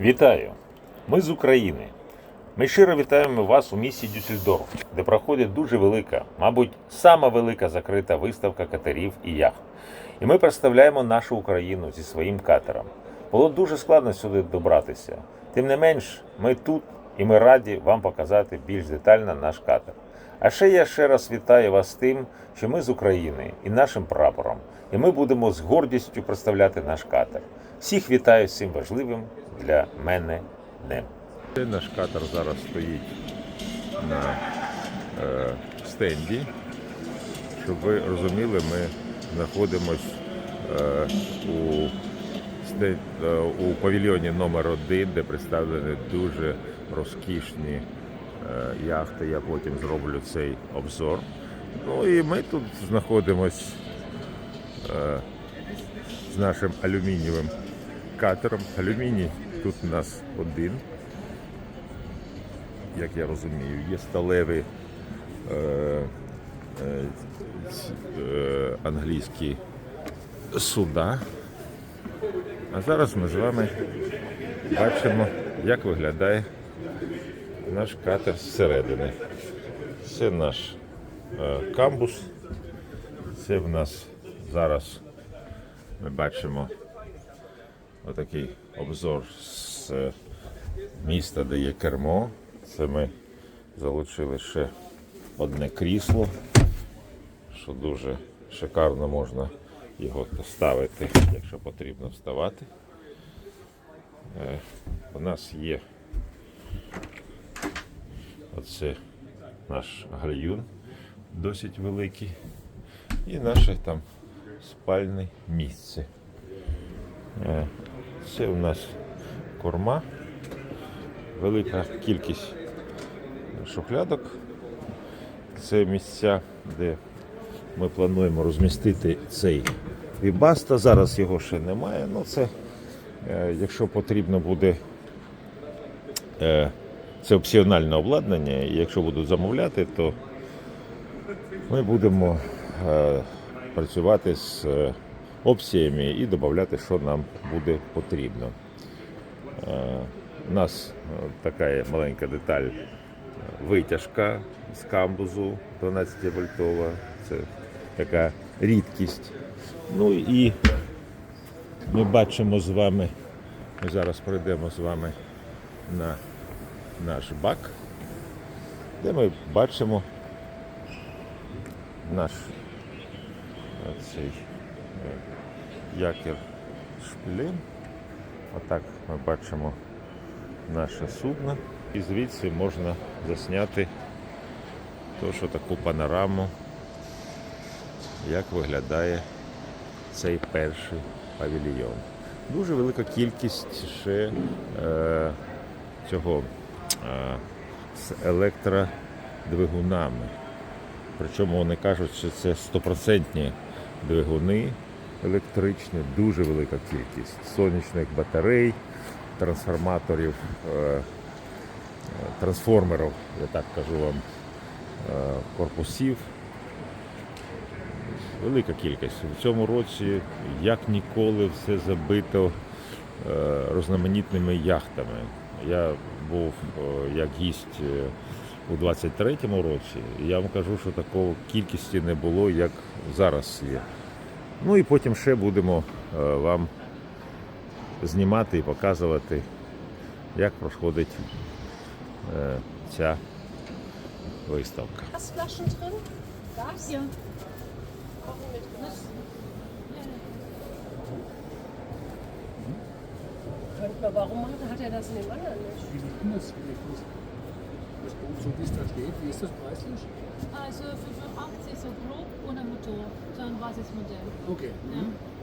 Вітаю! Ми з України. Ми щиро вітаємо вас у місті Дюссельдорф, де проходить дуже велика, мабуть, сама велика закрита виставка катерів і яхт. І ми представляємо нашу Україну зі своїм катером. Було дуже складно сюди добратися. Тим не менш, ми тут і ми раді вам показати більш детально наш катер. А ще я ще раз вітаю вас тим, що ми з України і нашим прапором, і ми будемо з гордістю представляти наш катер. Всіх вітаю з цим важливим для мене днем. Це наш катер зараз стоїть на е, стенді. Щоб ви розуміли, ми знаходимось е, у, е, у павільйоні номер 1 де представлені дуже розкішні яхти. Я потім зроблю цей обзор. Ну і ми тут знаходимось е, з нашим алюмінієвим катером. Алюміній тут у нас один як я розумію, є сталеві е, е, е, англійські суда. А зараз ми з вами бачимо, як виглядає наш катер зсередини. Це наш е, камбус. Це в нас зараз ми бачимо отакий обзор з е, міста, де є кермо. Це ми залучили ще одне крісло, що дуже шикарно можна його ставити, якщо потрібно вставати. Е, У нас є оце наш гальюн, досить великий, і наше там спальне місце. Е, Це у нас корма велика кількість шухлядок. Це місця, де ми плануємо розмістити цей вібаста. Зараз його ще немає. Ну, це, е, якщо потрібно буде, е, це опціональне обладнання, і якщо будуть замовляти, то ми будемо е, працювати з е, опціями і додати, що нам буде потрібно. Е, У нас така маленька деталь витяжка з камбузу 12 вольтова. Це така рідкість. Ну і ми бачимо з вами, ми зараз пройдемо з вами на наш бак, де ми бачимо наш е, цей е, якір шпилем. Отак ми бачимо наше судно. І звідси можна засняти то, таку панораму, як виглядає цей перший павільйон. Дуже велика кількість ще е, цього з електродвигунами. Причому вони кажуть, що це стопроцентні двигуни електричні, дуже велика кількість сонячних батарей, трансформаторів, е, е, трансформерів, я так кажу вам, е, корпусів. Велика кількість. В цьому році, як ніколи, все забито е, різноманітними яхтами. Я був е, як гість е, у 23-му році, і я вам кажу, що такої кількості не було, як зараз є. Ну і потім ще будемо е, вам знімати і показувати, як проходить ця виставка. Man, warum hat, hat er das in dem anderen nicht? Wie liegt das? Wie liegt das? Das Boot, so wie es da steht, wie ist das preislich? Also 85 so grob ohne Motor, so ein Basismodell. Okay. Ja. Mhm.